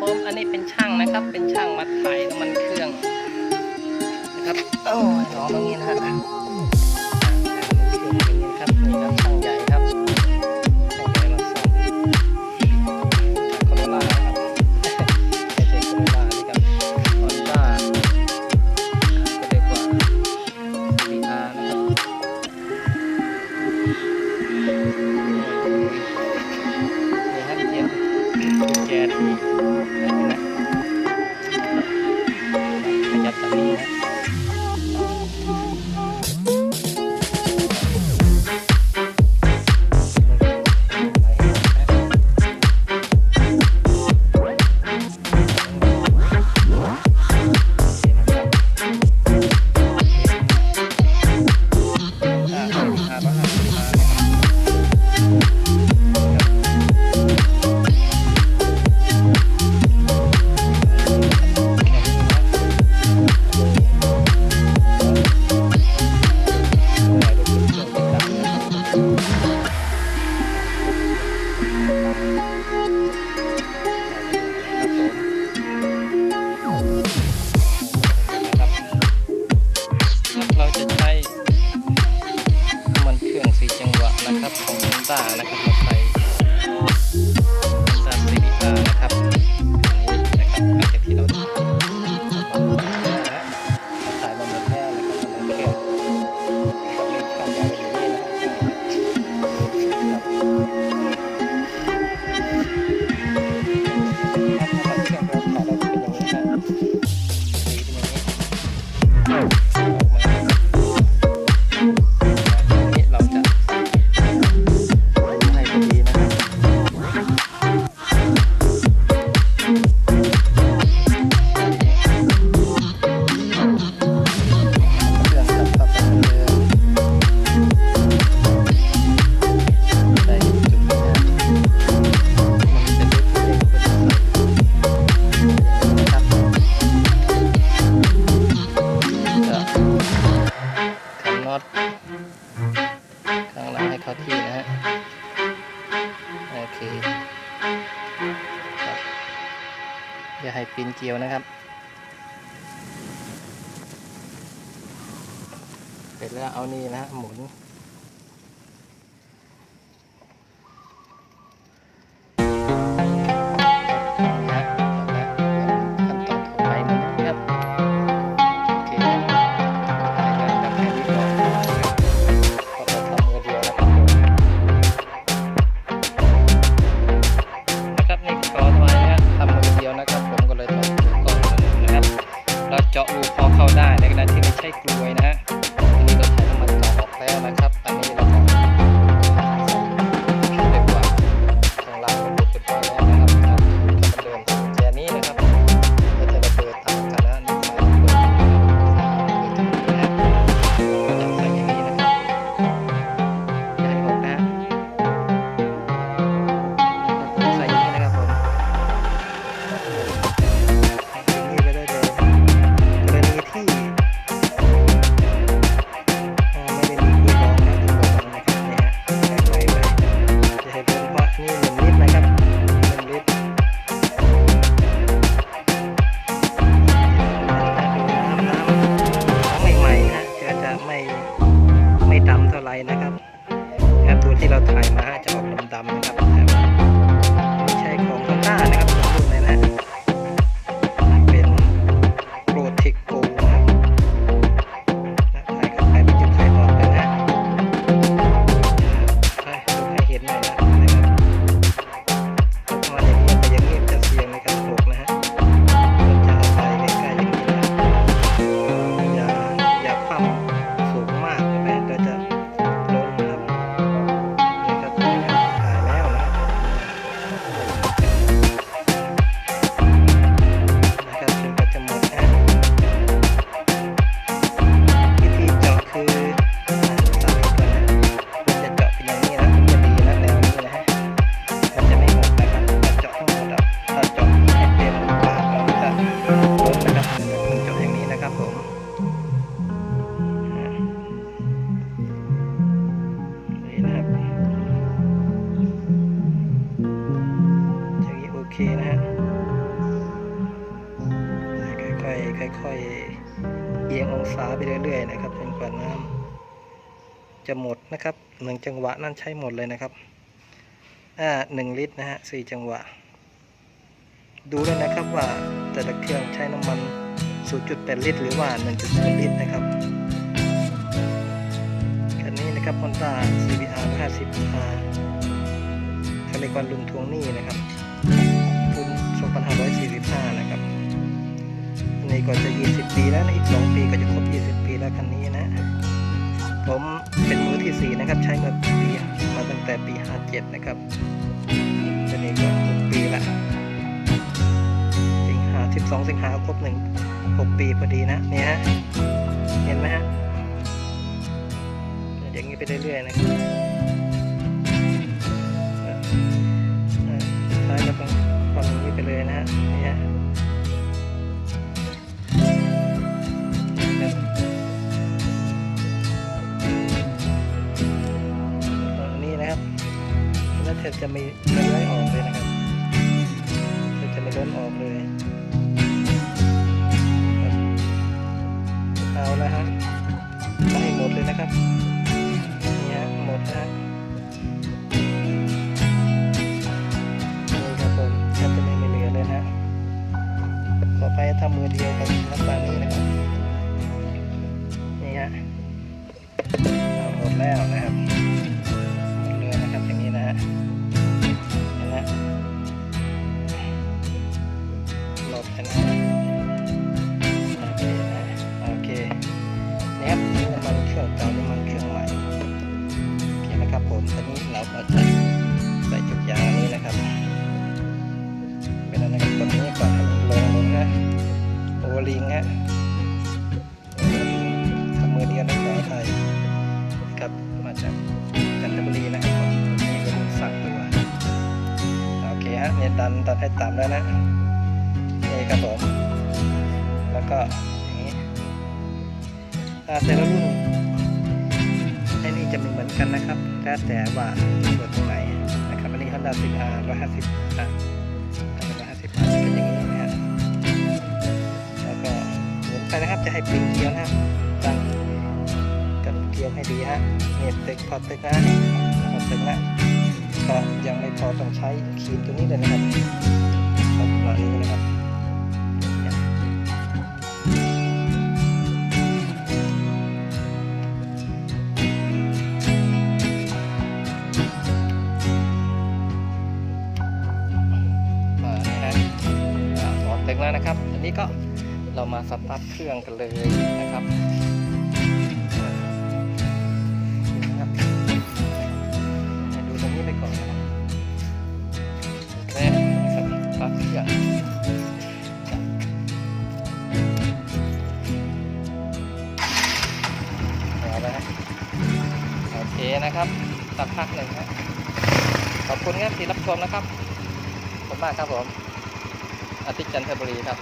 ผม อันนี้เป็นช่างนะครับ เป็นช่างมาถ่ายน้ำมันเครื่องนะครับโอ้ยนอตรงนี้นะครับ ต่างนะครับ ปีนเกียวนะครับ เสร็จแล้วเอานี่นะหมุน ค่อยๆเอียงองศาไปเรื่อยๆนะครับจนกว่าน้ำจะหมดนะครับหนึ่งจังหวะนั่นใช้หมดเลยนะครับอ่าหนึ่งลิตรนะฮะสี่จังหวะ ดูด้วยนะครับว่าแต่ละเครื่องใช้น้ำมัน 0.8 ลิตร หรือว่า 1.0 ลิตรนะครับคันนี้นะครับ Honda CBR 50R เขาเรียกว่ารุ่นทวงหนี้นะครับรุ่น2545 นะครับ นนี้ก็จะ 20 ปีแล้วนะอีก 2 ปีก็จะครบ 20 ปีแล้วคันนี้นะ ผมเป็นมือที่ 4 นะครับ ใช้มาปีมาตั้งแต่ปี 57 นะครับอันนี้ก็6ปีละสิงหา12 สิงหาครบหนึ่ง6ปีพอดีนะเนี่ยฮะเห็นไหมฮะอย่างนี้ไปเรื่อยๆนะครับเอ่อเอ่อซ้ายก็ต้องฟังอย่งนี้ไปเลยนะฮะเนี่ฮ แล้วเธอจะไม่ไม่ไล่ออกเลยนะครับเธอจะไม่ล้นออกเลยเอาละฮะมาให้หมดเลยนะครับนี่ฮะหมดฮะนี่ครับผมแทบจะไม่มีเหลือเลยนะฮะต่อไปทำมือเดียวกันลัะเนี่ยดันดันให้ต่ำแล้วนะนี่ครับผม แล้วก็อย่างนี้อ่าแต่ละรุ่นไอ้นี่จะไม่เหมือนกันนะครับแล้วแต่ว่าส่วตรงไหนนะครับอันนี้ Honda CR 150อะถ้าเป็น150อะจะเป็นอย่างนี้นะฮะแล้วก็หมุนไปนะครับจะให้ปริงเกลียวนะครับตั้งกันเกลียวให้ดีฮะเนี่ยตึกพอตึกนะพอตึกนะ ก็ยังไม่พอต้องใช้ครีมตัวนี้เลยนะครับประมาณนี้นะครับมานะฮะอ่อเต็งแล้วนะครับ อันนี้ก็เรามาสตาร์ทเครื่องกันเลยนะครับ แรกนะครับสตาร์ทเครื่องเอาละฮะโอเคนะครับสักพักหนึ่งนะขอบคุณครับที่รับชมนะครับขอบมากครับผมอาทิตย์จันทบุรีครับ